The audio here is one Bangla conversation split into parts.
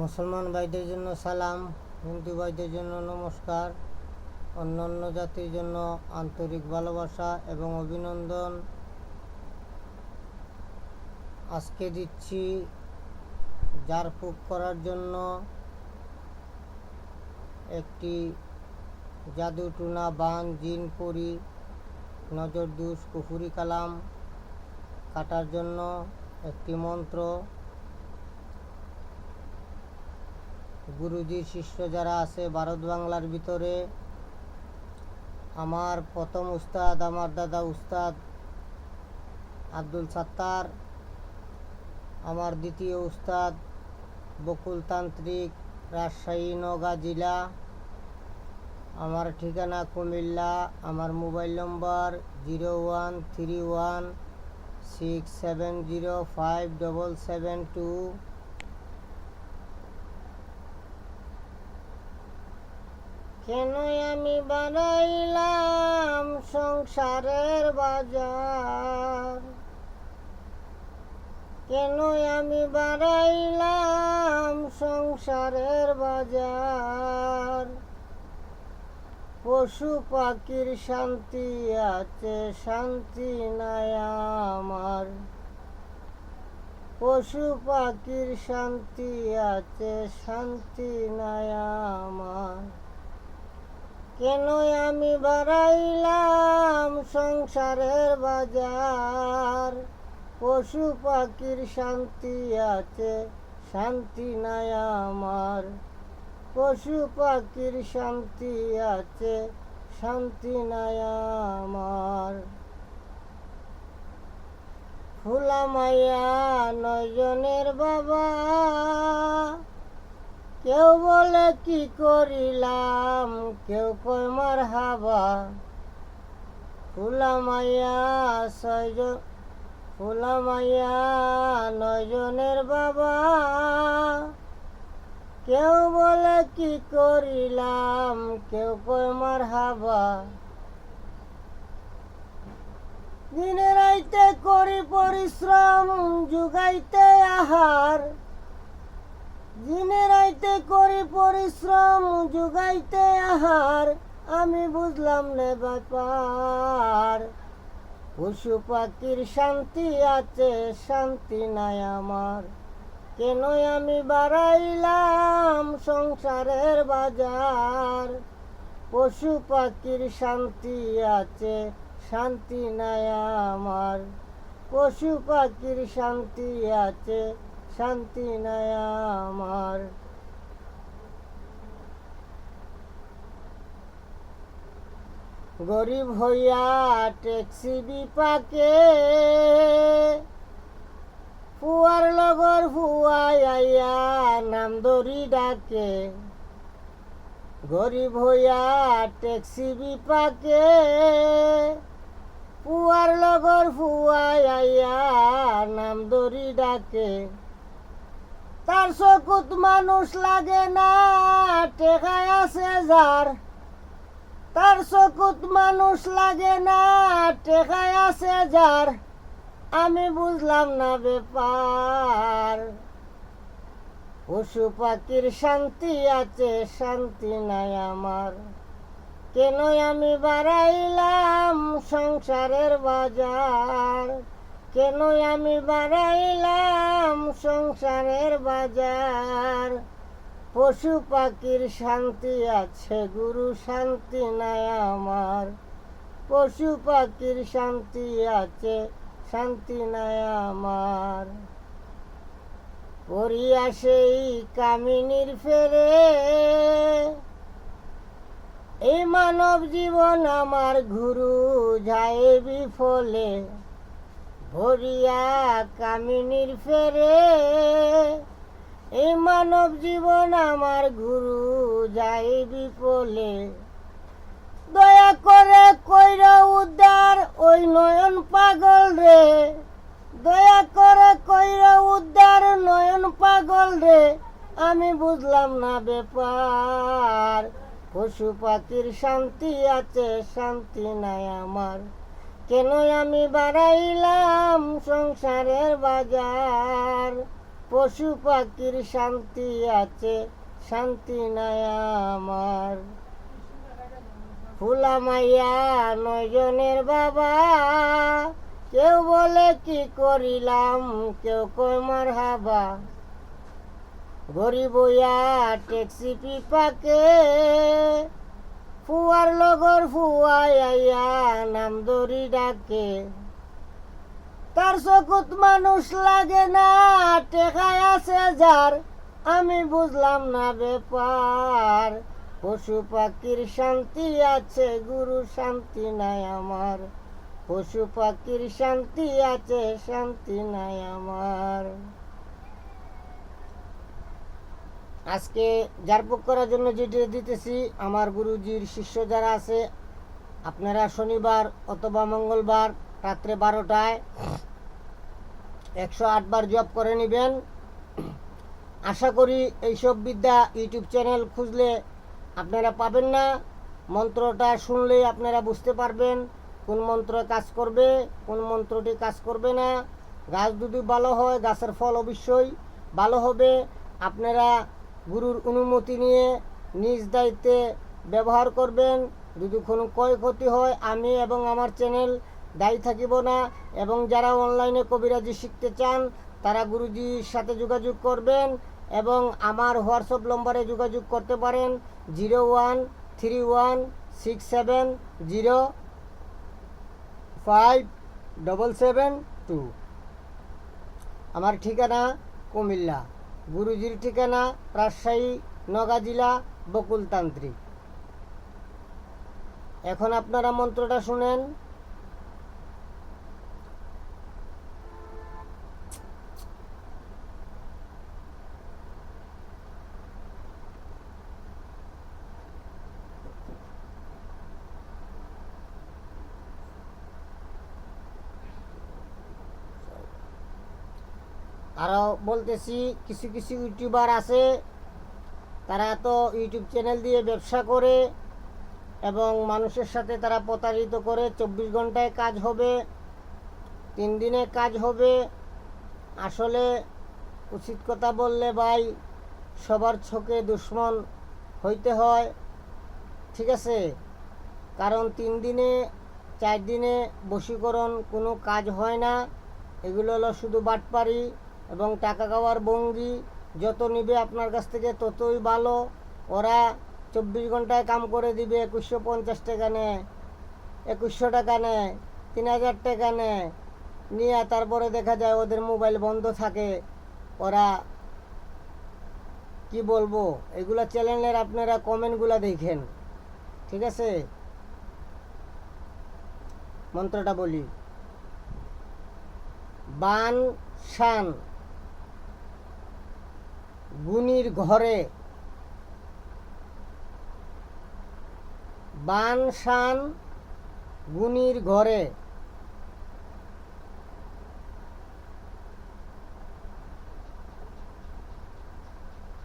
মুসলমান ভাইদের জন্য সালাম, হিন্দু ভাইদের জন্য নমস্কার, অন্যান্য জাতির জন্য আন্তরিক ভালোবাসা এবং অভিনন্দন। আজকে দিচ্ছি জারফুক করার জন্য একটি জাদু টুনা বান, জিন, পরি নজর দুষ কুফুরি কালাম কাটার জন্য একটি মন্ত্র। গুরুজির শিষ্য যারা আছে ভারত বাংলার ভিতরে, আমার প্রথম উস্তাদ, আমার দাদা উস্তাদ আব্দুল সাত্তার, আমার দ্বিতীয় উস্তাদ বকুল তান্ত্রিক, রাজশাহী, নওগাঁ জেলা, আমার ঠিকানা কুমিল্লা, আমার mobile number zero one three one six seven zero five double seven two কেন আমি বানাইলাম সংসারের বাজার? কেন আমি বাড়াইলাম সংসারের বাজার? পশু পাখির শান্তি আছে, শান্তি নাই আমার। পশু পাখির শান্তি আছে, শান্তি নাই আমার। কেন আমি বাড়াইলাম সংসারের বাজার? পশু পাখির শান্তি আছে, শান্তি নাই আমার। পশু পাখির শান্তি আছে, শান্তি নাই আমার। ফুলা মাইয়া নয়জনের বাবা কেউ বলে কি করিলাম? কেউ কয় মার হাবা ফুলা মাইয়া ছয়জন, ফুলা মাইয়া নয়জনের বাবা। কেউ বলে কি করিলাম? কেউ কয় মার হাবা দিনে রাইতে করি পরিশ্রম, যুগাইতে আহার। দিনে রাইতে করি পরিশ্রম, যুগাইতে আহার, আমি বুঝলাম না ব্যাপার। পশু পাখির শান্তি আছে, শান্তি নাই আমার। কেন আমি বাড়াইলাম সংসারের বাজার? পশু পাখির শান্তি আছে, শান্তি নাই আমার। পশু পাখির শান্তি আছে শান্তি নাই আমার। গরিব হইয়া ট্যাক্সি বিপাকে, ফুয়ার লগর আইয়া নাম দরি ডাকে। গরিব হইয়া ট্যাক্সি বিপাকে, ফুয়ার লগর আইয়া নাম দরি ডাকে। তার চকুত মানুষ লাগে না টেকায় আছে যার তার চকুত মানুষ লাগে না টেকায় আছে যার আমি বুঝলাম না ব্যাপার। পশু পাখির শান্তি আছে, শান্তি নাই আমার। কেন আমি বাড়াইলাম সংসারের বাজার? কেন আমি বাড়াইলাম সংসারের বাজার? পশু পাখির শান্তি আছে, গুরু শান্তি নাই আমার। পশু পাখির শান্তি আছে, শান্তি নাই আমার। পড়িয়া সেই কামিনীর ফেরে, এই মানব জীবন আমার গুরু, যায় বিফলে। ভরিয়া কামিনীর ফেরে। এই মানব জীবন আমার গুরু যায় বিপলে। দয়া করে কইর উদ্ধার ওই নয়ন পাগল রে। দয়া করে কইর উদ্ধার নয়ন পাগল রে। আমি বুঝলাম না ব্যাপার। পশু পাখির শান্তি আছে, শান্তি নাই আমার। কেন আমি বাড়াইলাম সংসারের বাজার? পশু পাখির শান্তি আছে, শান্তি নাই আমার। ফুলা মাইয়া নয়জনের বাবা, কেউ বলে কি করিলাম, কেউ কই মার হাবা। গরিব ট্যাক্সি পিপাকে ফুয়ার লগর ফুয়াই আইয়া নাম দড়ি ডাকে। তার চকুত মানুষ লাগে না টেকায় আছে যার। আমি বুঝলাম না ব্যাপার, পশু পাখির শান্তি আছে, গুরু শান্তি নাই আমার। পশু পাখির শান্তি আছে, শান্তি নাই আমার। আজকে জারপুক করার জন্য যেটি দিতেছি, আমার গুরুজির শিষ্য যারা আছে, আপনারা শনিবার অথবা মঙ্গলবার রাত্রে বারোটায় একশো আটবার জব করে নেবেন। আশা করি এইসব বিদ্যা ইউটিউব চ্যানেল খুঁজলে আপনারা পাবেন না। মন্ত্রটা শুনলেই আপনারা বুঝতে পারবেন কোন মন্ত্র কাজ করবে, কোন মন্ত্রটি কাজ করবে না। গাছ যদি ভালো হয়, গাছের ফল অবশ্যই ভালো হবে। আপনারা গুরুর অনুমতি নিয়ে নিজ দায়িত্বে ব্যবহার করবেন। যদি কোনো ক্ষয়ক্ষতি হয়, আমি এবং আমার চ্যানেল দায়ী থাকিব না এবং যারা অনলাইনে কবিরাজি শিখতে চান, তারা গুরুজির সাথে যোগাযোগ করবেন এবং আমার হোয়াটসঅ্যাপ নম্বরে যোগাযোগ করতে পারেন। Zero one three one six seven zero five double seven two. আমার ঠিকানা কুমিল্লা। গুরুজির ঠিকানা রাজশাহী নগা জেলা বকুলতান্ত্রিক। এখন আপনারা মন্ত্রটা শুনেন। আরও বলতেছি, কিছু কিছু ইউটিউবার আছে, তারা তো ইউটিউব চ্যানেল দিয়ে ব্যবসা করে এবং মানুষের সাথে তারা প্রতারিত করে, চব্বিশ ঘন্টায় কাজ হবে, তিন দিনে কাজ হবে। আসলে উচিত কথা বললে ভাই, সবার চোখে দুশ্মন হইতে হয়, ঠিক আছে? কারণ তিন দিনে, চার দিনে বশীকরণ কোনো কাজ হয় না, এগুলো হলো শুধু বাটপারি। এবং টাকা খাওয়ার ভঙ্গি যত নিবে আপনার কাছ থেকে ততই ভালো। ওরা চব্বিশ ঘন্টায় কাম করে দিবে, একুশশো পঞ্চাশ টাকা নেয়, একুশশো টাকা নেয়, তিন হাজার টাকা নেয়। নিয়ে তারপরে দেখা যায় ওদের মোবাইল বন্ধ থাকে। ওরা কি বলব, এগুলা চ্যানেলের আপনারা কমেন্টগুলা দেখেন। ঠিক আছে? মন্ত্রটা বলি। বান শান। গুনির ঘরে। বান শান গুনির ঘরে।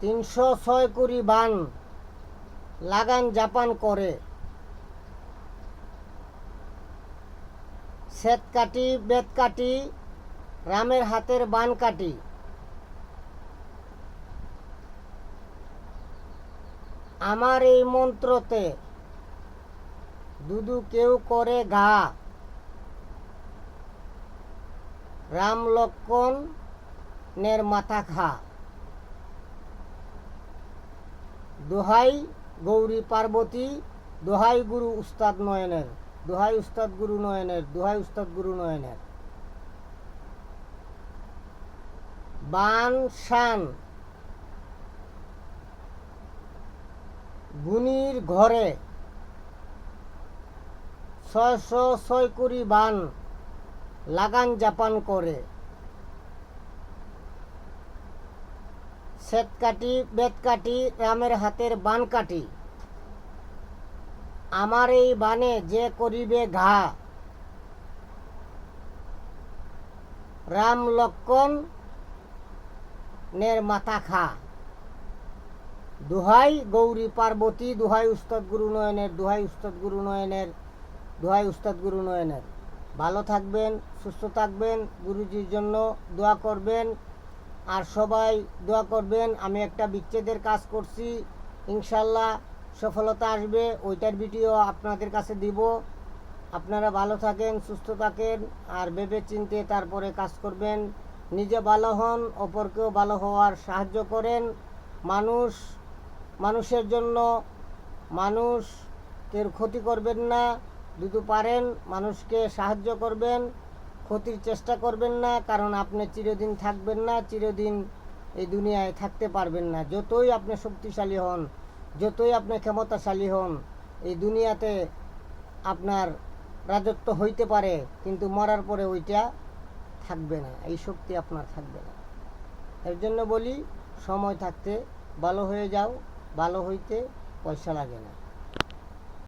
তিনশো ছয় কুড়ি বান লাগান জাপান করে। শ্বেত কাটি বেত কাটি রামের হাতের বান কাটি। আমার এই মন্ত্রতে দুদু কেউ করে ঘা। রাম লক্ষণ নের মাথা খা দোহাই গৌরী পার্বতী, দোহাই গুরু উস্তাদ নয়নের, দোহাই উস্তাদ গুরু নয়নের, দোহাই উস্তাদ গুরু নয়নের। বান শান গুনির ঘরে ছয়শো ছয় কুড়ি বান লাগান জাপান করে। শ্বেত কাটি বেত কাটি রামের হাতের বান কাটি আমার এই বানে যে করিবে ঘা। রাম লক্ষণ নের মাথা খা। দুহাই গৌরী পার্বতী, দুহাই উস্তাদ গুরু নয়নের, দুহাই উস্তাদ গুরু নয়নের, দুহাই উস্তাদ গুরু নয়নের। ভালো থাকবেন, সুস্থ থাকবেন, গুরুজির জন্য দোয়া করবেন। আর সবাই দোয়া করবেন, আমি একটা বিচ্ছেদের কাজ করছি। ইনশাল্লাহ সফলতা আসবে, ওইটার ভিডিও আপনাদের কাছে দিব। আপনারা ভালো থাকেন, সুস্থ থাকেন, আর ভেবে চিনতে তারপরে কাজ করবেন। নিজে ভালো হন, অপরকেও ভালো হওয়ার সাহায্য করেন। মানুষ মানুষের জন্য মানুষ কেউ ক্ষতি করবেন না, যদি পারেন মানুষকে সাহায্য করবেন, ক্ষতির চেষ্টা করবেন না, কারণ আপনি চিরদিন থাকবেন না, চিরদিন এই দুনিয়ায় থাকতে পারবেন না। যতই আপনি শক্তিশালী হন, যতই আপনি ক্ষমতাশালী হন, এই দুনিয়াতে আপনার রাজত্ব হইতে পারে, কিন্তু মরার পরে ওইটা থাকবে না, এই শক্তি আপনার থাকবে না। এর জন্য বলি, সময় থাকতে ভালো হয়ে যাও। ভালো হইতে পয়সা লাগে না।